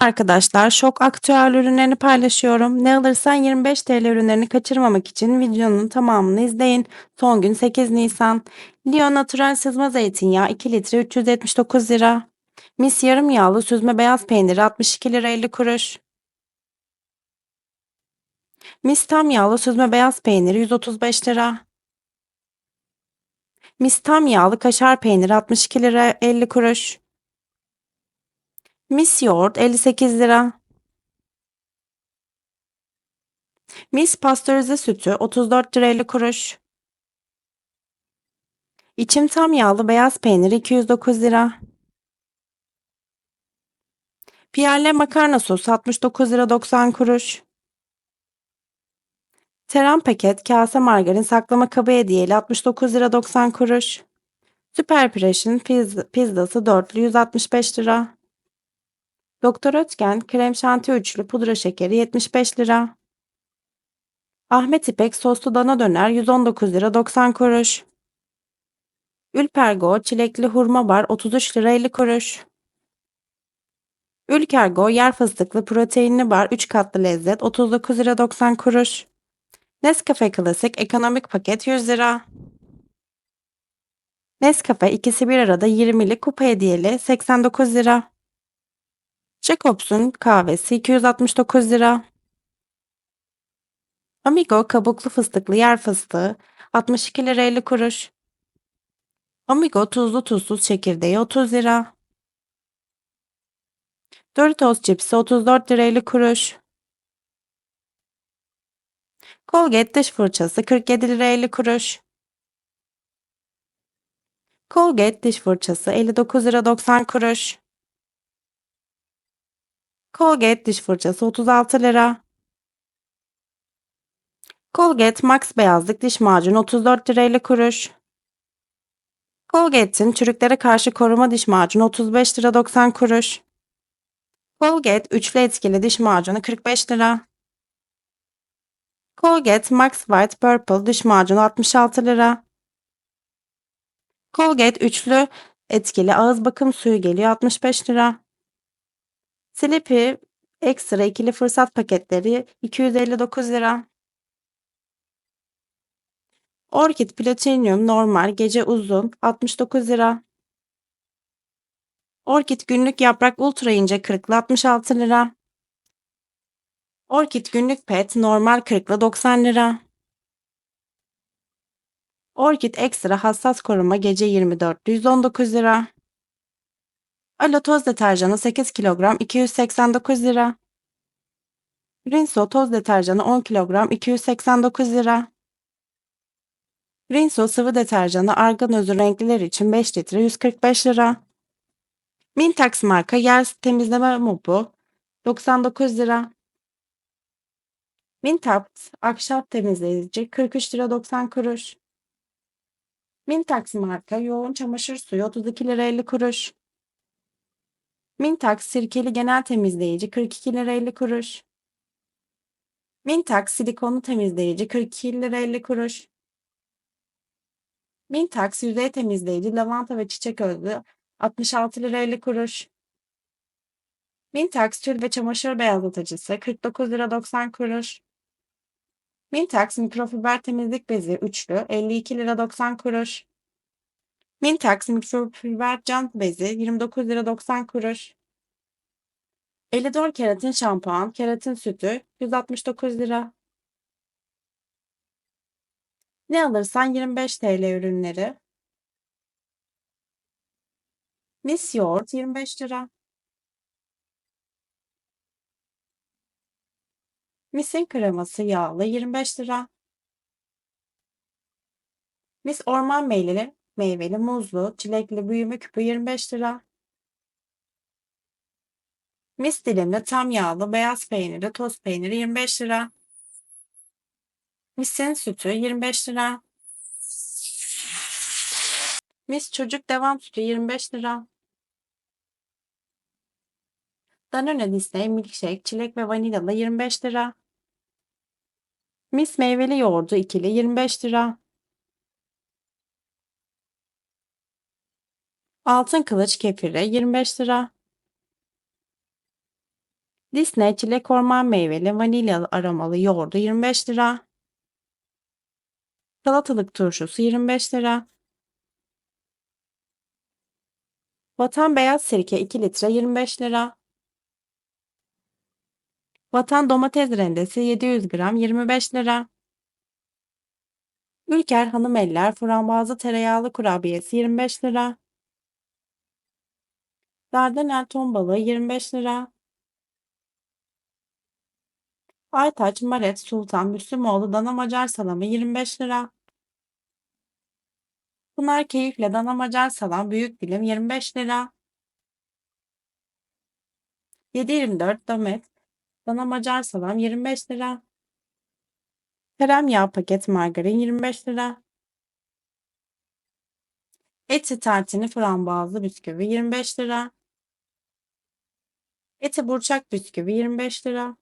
Arkadaşlar şok aktüel ürünlerini paylaşıyorum. Ne alırsan 25 TL ürünlerini kaçırmamak için videonun tamamını izleyin. Son gün 8 Nisan. Leo Natural sızma zeytinyağı 2 litre 379 lira. Mis yarım yağlı süzme beyaz peyniri 62 lira 50 kuruş. Mis tam yağlı süzme beyaz peyniri 135 lira. Mis tam yağlı kaşar peyniri 62 lira 50 kuruş. Mis yoğurt 58 lira. Mis pastörize sütü 34 lira 50 kuruş. İçim tam yağlı beyaz peynir 209 lira. Pierre makarna sosu 69 lira 90 kuruş. Teran paket kase margarin saklama kabı hediyeli 69 lira 90 kuruş. Süper Fresh'in pizza, pizzası dörtlü 165 lira. Doktor Ötken krem şanti üçlü pudra şekeri 75 lira. Ahmet İpek soslu dana döner 119 lira 90 kuruş. Ülpergo çilekli hurma bar 33 lira 50 kuruş. Ülkergo yer fıstıklı proteinli bar 3 katlı lezzet 39 lira 90 kuruş. Nescafe Klasik ekonomik paket 100 lira. Nescafe ikisi bir arada 20'li kupa hediyeli 89 lira. Jacobs'un kahvesi 269 lira. Amigo kabuklu fıstıklı yer fıstığı 62 lira 50 kuruş. Amigo tuzlu tuzsuz çekirdeği 30 lira. Doritos cipsi 34 lira 50 kuruş. Colgate diş fırçası 47 lira 50 kuruş. Colgate diş fırçası 59 lira 90 kuruş. Colgate diş fırçası 36 lira. Colgate Max beyazlık diş macunu 34 lira 50 kuruş. Colgate'in çürüklere karşı koruma diş macunu 35 lira 90 kuruş. Colgate üçlü etkili diş macunu 45 lira. Colgate Max White Purple diş macunu 66 lira. Colgate üçlü etkili ağız bakım suyu geliyor 65 lira. Sleepy Extra ikili fırsat paketleri 259 lira. Orchid Platinum normal gece uzun 69 lira. Orchid günlük yaprak ultra ince kırıklı 66 lira. Orchid günlük pet normal kırıklı 90 lira. Orchid ekstra hassas koruma gece 24 119 lira. Alo toz deterjanı 8 kilogram 289 lira. Rinso toz deterjanı 10 kilogram 289 lira. Rinso sıvı deterjanı argan özü renkliler için 5 litre 145 lira. Mintax marka yer temizleme mopu 99 lira. Mintax ahşap temizleyici 43 lira 90 kuruş. Mintax marka yoğun çamaşır suyu 32 lira 50 kuruş. Mintax sirkeli genel temizleyici 42 lira 50 kuruş. Mintax silikonlu temizleyici 42 lira 50 kuruş. Mintax yüzey temizleyici lavanta ve çiçek özlü 66 lira 50 kuruş. Mintax tül ve çamaşır beyazlatıcısı 49 lira 90 kuruş. Mintax mikrofiber temizlik bezi üçlü 52 lira 90 kuruş. Mintax mikrofiber cam bezi 29 lira 90 kuruş. Elidor keratin şampuan, keratin sütü 169 lira. Ne alırsan 25 TL ürünleri. Mis yoğurt 25 lira. Mis'in kreması yağlı 25 lira. Mis orman meyveli, meyveli, muzlu, çilekli büyüme küpü 25 lira. Mis dilimli tam yağlı beyaz peyniri, toz peyniri 25 lira. Mis'in sütü 25 lira. Mis çocuk devam sütü 25 lira. Danone Disney milkshake çilek ve vanilyalı 25 lira. Mis meyveli yoğurdu ikili 25 lira. Altın kılıç kefiri 25 lira. Disney çilek orman meyveli vanilyalı aromalı yoğurdu 25 lira. Salatalık turşusu 25 lira. Vatan beyaz sirke 2 litre 25 lira. Vatan domates rendesi 700 gram 25 lira. Ülker hanım eller frambuazlı tereyağlı kurabiyesi 25 lira. Dardanel ton balığı 25 lira. Aytaç, Maret, Sultan, Müslümoğlu dana macar salamı 25 lira. Pınar keyifle dana macar salam büyük dilim 25 lira. 7.24 Damet dana macar salam 25 lira. Tereyağı paket margarin 25 lira. Eti tartini frambuazlı bisküvi 25 lira. Eti burçak bisküvi 25 lira.